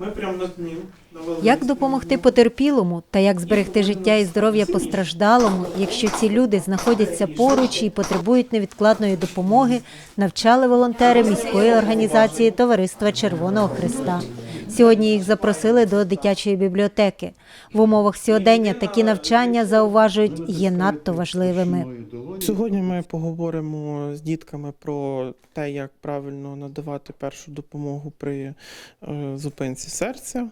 ми прямо над ним. Як допомогти потерпілому та як зберегти життя і здоров'я постраждалому, якщо ці люди знаходяться поруч і потребують невідкладної допомоги, навчали волонтери міської організації Товариства Червоного Христа. Сьогодні їх запросили до дитячої бібліотеки. В умовах сьогодення такі навчання зауважують є надто важливими. Сьогодні ми поговоримо з дітками про те, як правильно надавати першу допомогу при е, зупинці серця.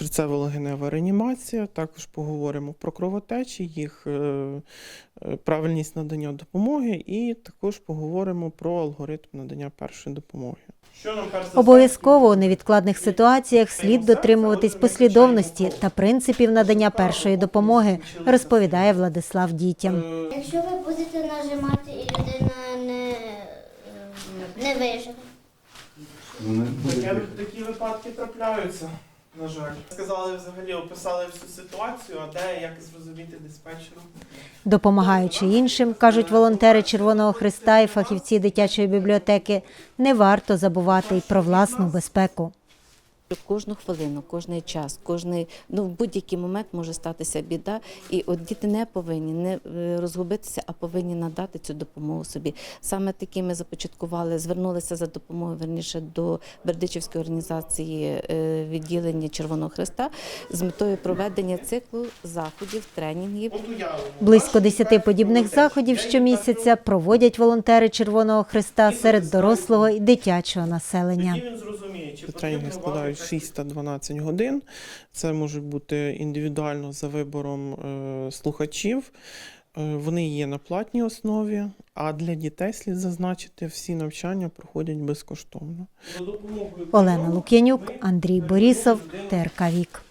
Серцево-легенева реанімація. Також поговоримо про кровотечі, їх е, е, правильність надання допомоги, і також поговоримо про алгоритм надання першої допомоги. Що нам перш Обов'язково у невідкладних ситуаціях слід дотримуватись послідовності та принципів надання першої допомоги, розповідає Владислав дітям. Е, Якщо ви будете нажимати і людина не, не виживе. Такі випадки трапляються, на жаль. Сказали взагалі, описали всю ситуацію, а де як зрозуміти диспетчеру. Допомагаючи іншим, кажуть волонтери Червоного Христа і фахівці дитячої бібліотеки, не варто забувати й про власну безпеку. Кожну хвилину, кожний час, кожний ну в будь-який момент може статися біда, і от діти не повинні не е, розгубитися, а повинні надати цю допомогу собі. Саме такі ми започаткували, звернулися за допомогою верніше до Бердичівської організації е, відділення Червоного Христа з метою проведення циклу заходів, тренінгів Близько десяти подібних заходів щомісяця проводять волонтери Червоного Христа серед дорослого і дитячого населення. Тренінги складають вам 6 та 12 годин. Це можуть бути індивідуально за вибором е, слухачів. Е, Вони є на платній основі, а для дітей слід зазначити, всі навчання проходять безкоштовно. Олена Лук'янюк, Андрій Борісов, ТРК Вік.